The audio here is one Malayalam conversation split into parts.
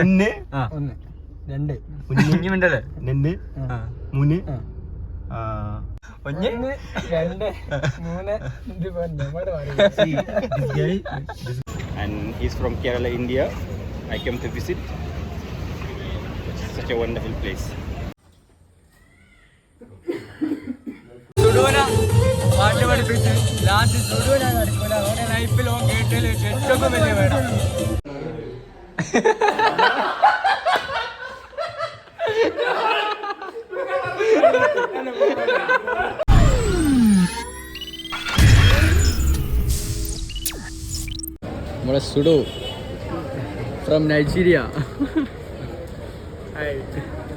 ഒന്ന് ഒന്ന് രണ്ട് കുഞ്ഞുമിണ്ടല്ലേ രണ്ട്. മൂന്ന് ഒന്ന് രണ്ട് മൂന്ന് and he's from Kerala India. I came to visit. Such a wonderful place. പാട്ട് പഠിപ്പിച്ച് ലാസ്റ്റ് കേട്ടതിൽ ഏറ്റവും വലിയ വേണം നമ്മളെ സുഡു ഫ്രം നൈജീരിയ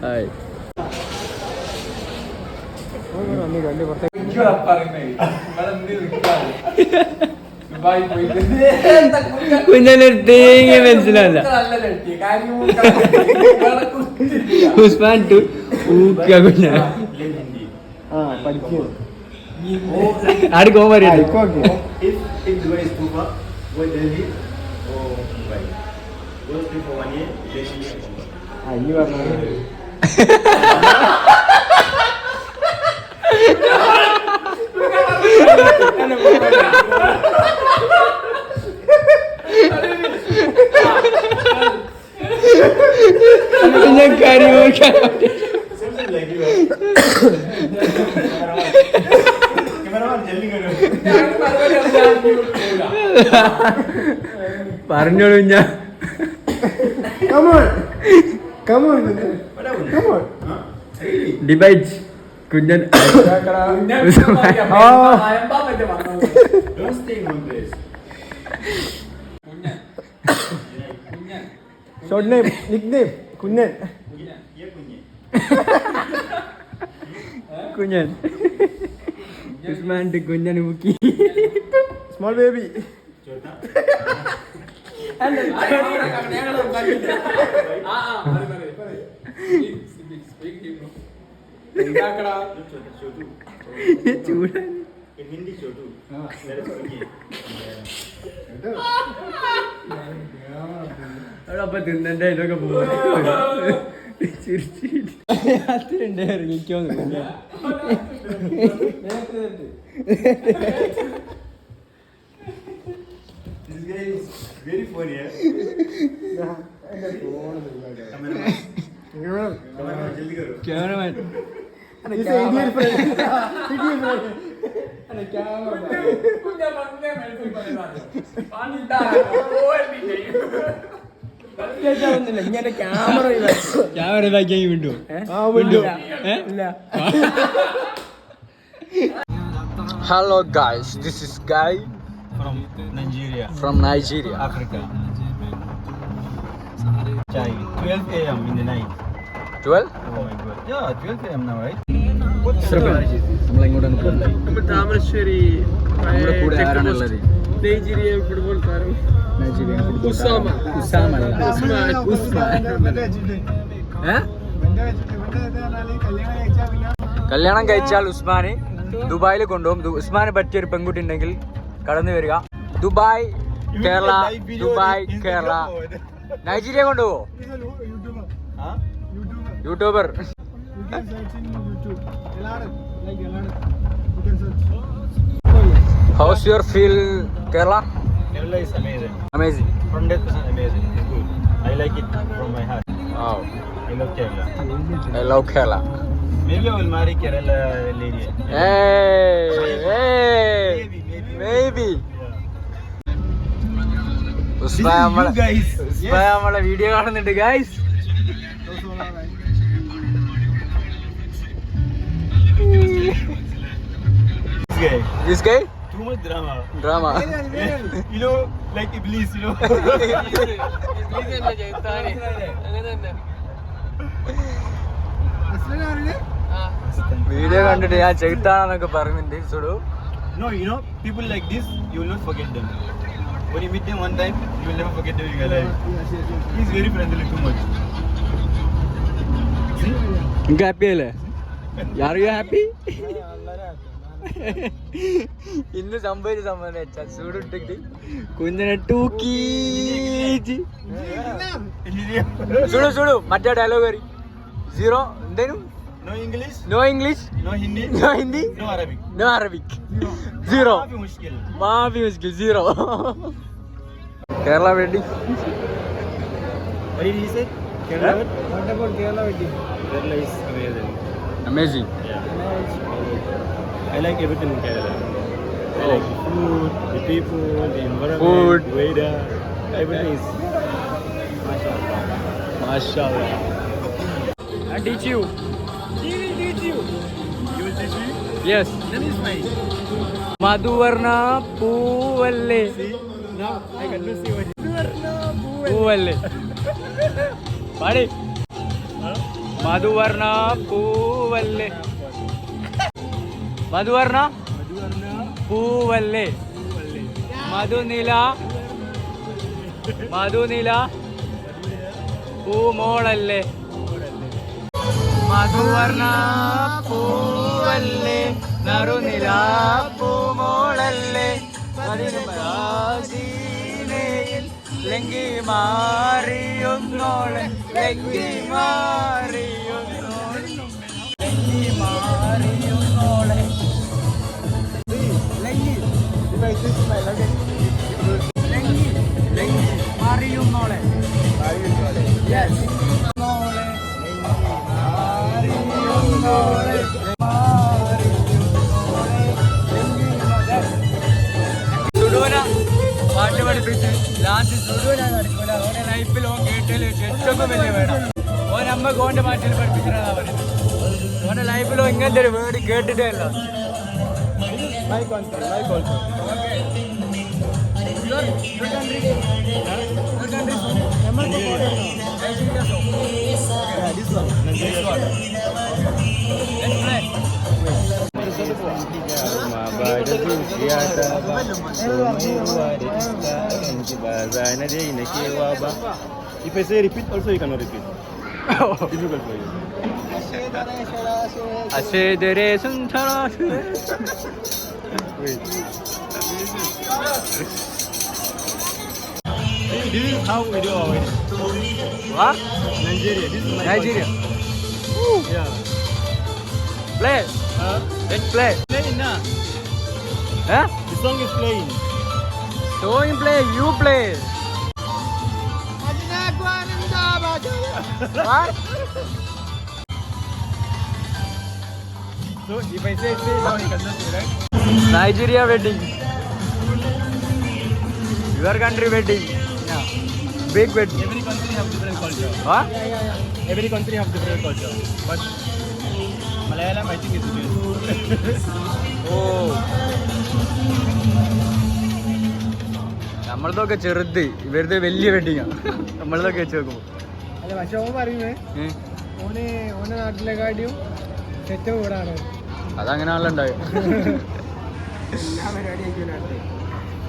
ഹായ് കുഞ്ഞനൊരു തേങ്ങ മനസ്സിലാവില്ല. ഉസ്മാൻ ടു ഊക്ക കുഞ്ഞ. ആട് കോമ if if ഞാൻ കരയോക്കാൻ പറഞ്ഞോളൂ ഞാൻ Come on. Come on. Come on. Debates. Kunjan short name nick name കുഞ്ഞൻ. കുഞ്ഞൻ. ഉസ്മാന്റെ കുഞ്ഞൻ. മുക്കി സ്മോൾ ബേബി ഞങ്ങൾ ചൂടാ പെണ്ണിന്റെ ചൊടു അപ്പൊ തിന്നന്റെ ഇതൊക്കെ ചിരിച്ചിട്ടുണ്ട് ഇറങ്ങിക്കോന്നില്ല വെരി ഫോണിയാ ക്യാമറമാൻ ഇങ്ങനെ ക്യാമറ ക്യാമറ ഇതാക്കിയാൽ വിണ്ടു ആ വിണ്ടു ഇല്ല hello guys this is guy from Nigeria Africa Chai 12 a.m. in the night twelve oh my god yeah 12 നമ്മൾ താമരശ്ശേരി ഫുട്ബോൾ താരം. Nigeria football Usama. ഉസാമ അല്ല. ഉസ്മാൻ. ഉസ്മാൻ ഏ? കല്യാണം കഴിച്ചാൽ ഉസ്മാന് ദുബായിൽ കൊണ്ടുപോകും. ഉസ്മാനെ പറ്റിയ ഒരു പെൺകുട്ടി ഉണ്ടെങ്കിൽ കടന്നു വരിക. Dubai Kerala Dubai Kerala. Nigeria കൊണ്ടുപോകോ YouTuber how's your feel Kerala Kerala is amazing amazing 100% amazing it's good I like it from my heart Wow. I love Kerala I love Kerala. maybe I will marry Kerala lady Hey. Usman നമ്മളെ guys ഉസ്മാൻ നമ്മളെ വീഡിയോ കാണുന്നുണ്ട് guys This guy? Too much drama. Drama. you know, like Iblis, you know. Video కంటే నేను చెప్తానని పర్మింది చూడు no you know people like this you will not forget them when you meet them one time you will never forget them in your life he's very friendly too much ఇంకా హ్యాపీ ആർ യു ഹാപ്പി ഇന്ന് സംഭവിച്ച സംഭവം വെച്ചാൽ ചൂടിട്ടിട്ട് കുഞ്ഞിനെ ടൂക്കീച്ച് ചൂടു ചൂടു. മറ്റേ ഡയലോഗ് കയറി സീറോ എന്തേനും? No English, no English no Hindi, no Hindi no Arabic. No Arabic zero. മാഫി മുസ്കിൽ zero Kerala wedding Kerala did Kerala say? Kerala? What about Amazing. Yeah. I like everything in Kerala. I oh. like the oh. food, the people, the environment, food. weather, everything is. Mashallah. Mashallah. I teach you. He will teach you. You will teach me? Yes. That is fine. Madhuvarna Puvalle. See? Now I can see what. Madhuvarna Puvalle. Puvalle. Buddy. മധുവർണ പൂവല്ലേ? മധുവർണ പൂവല്ലേ? മധുനില? മധുനില? പൂമോളല്ലേ? മധുവർണ പൂവല്ലേ? നറുനില പൂമോളല്ലേ? ലങ്കി മാറിയൊന്നോളെ ലങ്കി മാറിയൊന്നോളെ ലങ്കി മാറിയൊന്നോളെ ലങ്കി. ലങ്കി ലങ്കി മാറിയൊന്നോളെ yes this one. This one. Let's play. If I say repeat, also you cannot repeat. Difficult for you. I see the reason Tara. Wait. This is we. What? Nigeria. This is Nigeria. Yeah. Play. Huh? Let's play. Play. Huh? The song is playing. Don't play. You play. what? Nigeria wedding. Your country wedding big wedding every country have different culture ഹാ every country have different culture but Malayalam wedding is oh നമ്മളതൊക്കെ ചെറുത്. ഇവരുടെ വലിയ വെഡിങ് ആണ് നമ്മളതൊക്കെ വെച്ച് നോക്കുമ്പോൾ അല്ല പക്ഷെ ഓൻ പറയുന്നത് ഓനെ ഓനെ നാട്ടിലെ കാട്ടിയും ഏറ്റവും കൂടാണ് അതങ്ങനെയാണല്ലോ എല്ലാ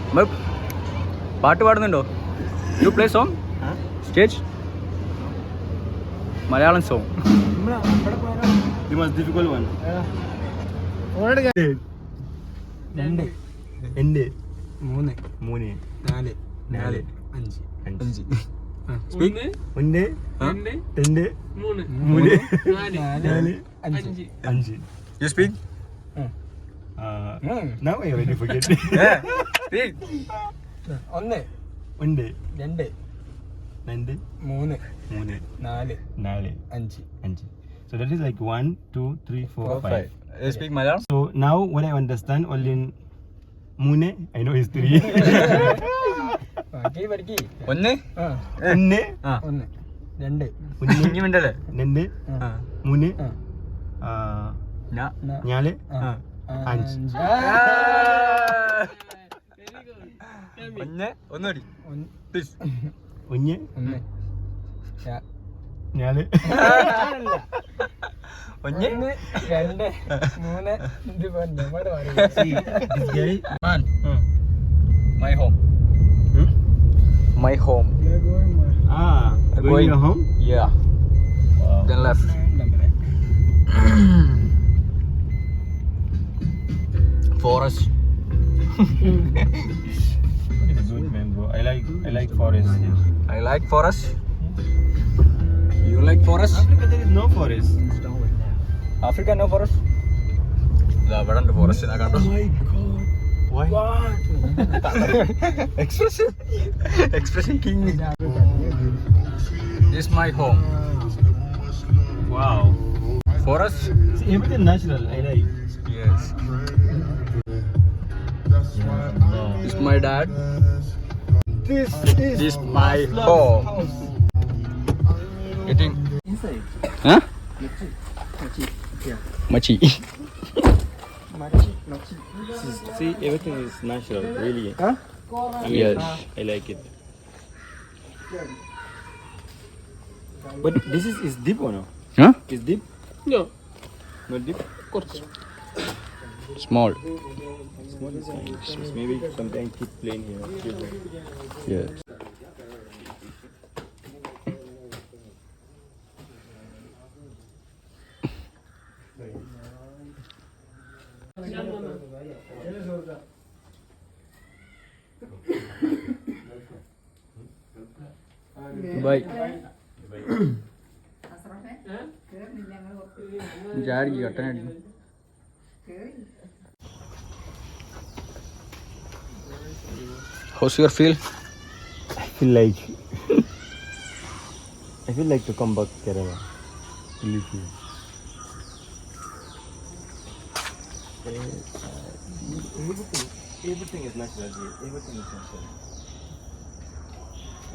നമ്മൾ പാട്ട് പാടുന്നുണ്ടോ? You play song stage Malayalam song രണ്ട് രണ്ട് മൂന്ന് മൂന്ന് നാല് നാല് അഞ്ച് അഞ്ച്. ഒന്ന് രണ്ട് മൂന്ന് നാല് അഞ്ച്. അഞ്ച്. You speak? Uh, ഉം. now I already forget. Speak ഒന്ന് ഒന്ന് രണ്ട് രണ്ട് മൂന്ന് മൂന്ന് നാല് നാല് അഞ്ച് അഞ്ച് So that is like one, two, three, four, five. speak malayalam So now what I understand only in Mune, I know is three. ബാക്കി പഠിക്കി ഒന്ന് ആ ഒന്ന് ആ ഒന്ന് രണ്ട് ഒന്ന് ഇനി മിണ്ടല്ലേ രണ്ട് ആ മൂന്ന് ആ ആ, ഞാ- ന- നാല് ആ. ആ. അഞ്ച്. ഒന്ന് ഒന്നുകൂടി ഒന്ന് ഒന്ന് നാല് ഒന്ന് രണ്ട് മൂന്ന് Hmm. Hmm? My home. Ah, going, Going. your home? Yeah. Wow. Then left. forest. it is good, man, bro. I like, I like forest. I like forest. You like forest? Africa, there is no forest. Africa, no forest? The verdant forest. Oh my god. Why? What? expression. expression king. This is my home. Wow. Forest? It's everything natural. I like. Yes. Yeah. This is my dad. This is, this my home. Getting. Inside. Huh? Machi. Machi. Machi. Machi. See, everything is natural, really. Huh? I mean, yes. I like it. But this is, is deep or no? Huh? Is deep? No. Not deep? Of course. Small. Small is fine. Maybe sometimes keep playing here. Yes. Bye. ജാടി കട്ടനടി How's your feel? I feel like I feel like to come back Kerala. Really feel. Everything, everything is natural here. Everything is natural.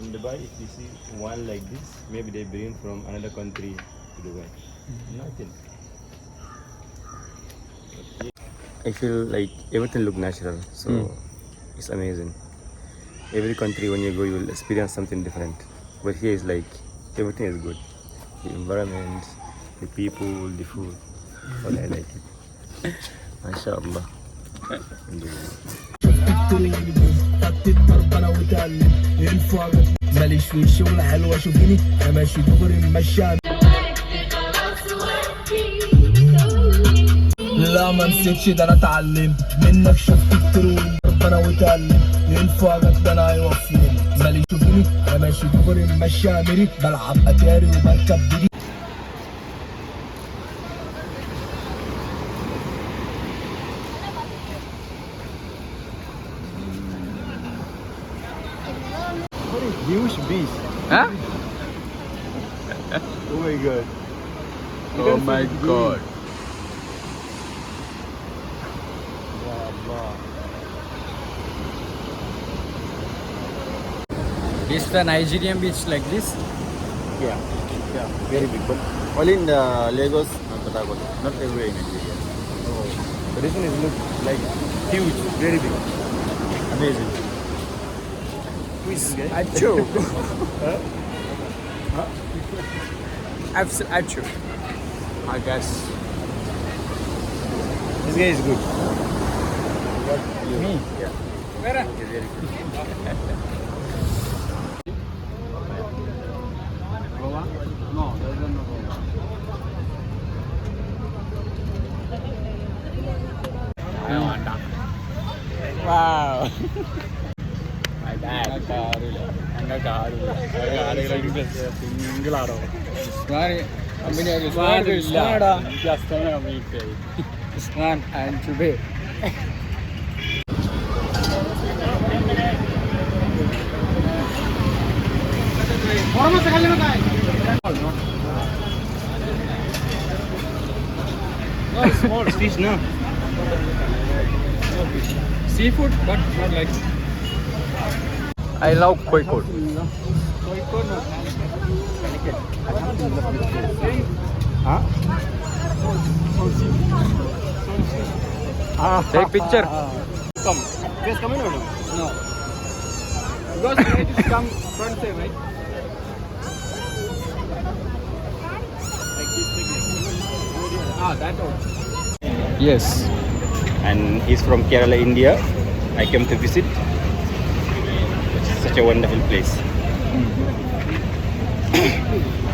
In Dubai, if you see one like this, maybe they bring from another country to Dubai. Nothing. I feel like everything look natural, so Mm. it's amazing. Every country when you go, you will experience something different. But here is like everything is good. The environment, the people, the food. All I like it. الفرق ماليش في الشغل حلوة شوفيني أنا ماشي دغري ماشي لا ما نسيتش ده أنا اتعلمت منك شفت كتير أنا وتعلم الفرق ده أنا هيوفيني ماليش شوفيني أنا ماشي دغري ماشي أمري بلعب اتاري وبركب a huge beast. Huh? Oh my god. Oh my god. This is the Nigerian beach like this? Yeah. Yeah. Very big. But only in uh, Lagos and Harcourt. Not everywhere in Nigeria. Oh. But this one is look like huge. Very big. Amazing. Who is this guy? Achu. Abs- Achu. I guess. This guy is good. Me? Yeah. Where? He's very good. എന്റെ കാറില്ല സിംഗിളാണോ Usman and ചുബേ Small fish, no? seafood, but not like. I love Koikot. Huh? Ah, Take picture. Come. Guys, come in or no? No. Because it is come front side, right? Ah, that one. Yes. And he's from Kerala, India. I came to visit. Such a wonderful place. Mm-hmm.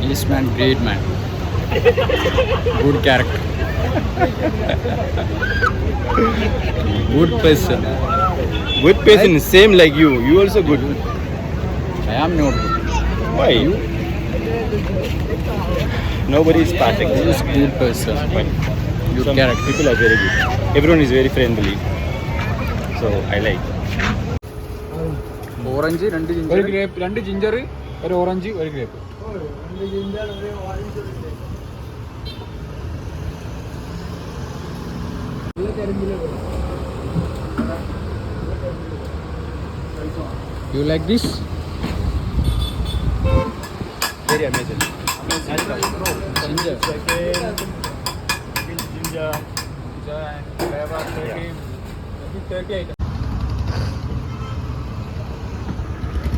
Yes, man, great man. Good character. Good person. Good person, same like you. You also good. I am not. Why you? Nobody is perfect. He is good person. But Good some character. people are very good. Everyone is very friendly. So I like. Orange രണ്ട് ജിഞ്ചർ ഒരു ഗ്രേപ്പ് രണ്ട് ജിഞ്ചർ ഒരു ഓറഞ്ച് ഒരു grape. You like this Very amazing. Ginger Ginger. Turkey item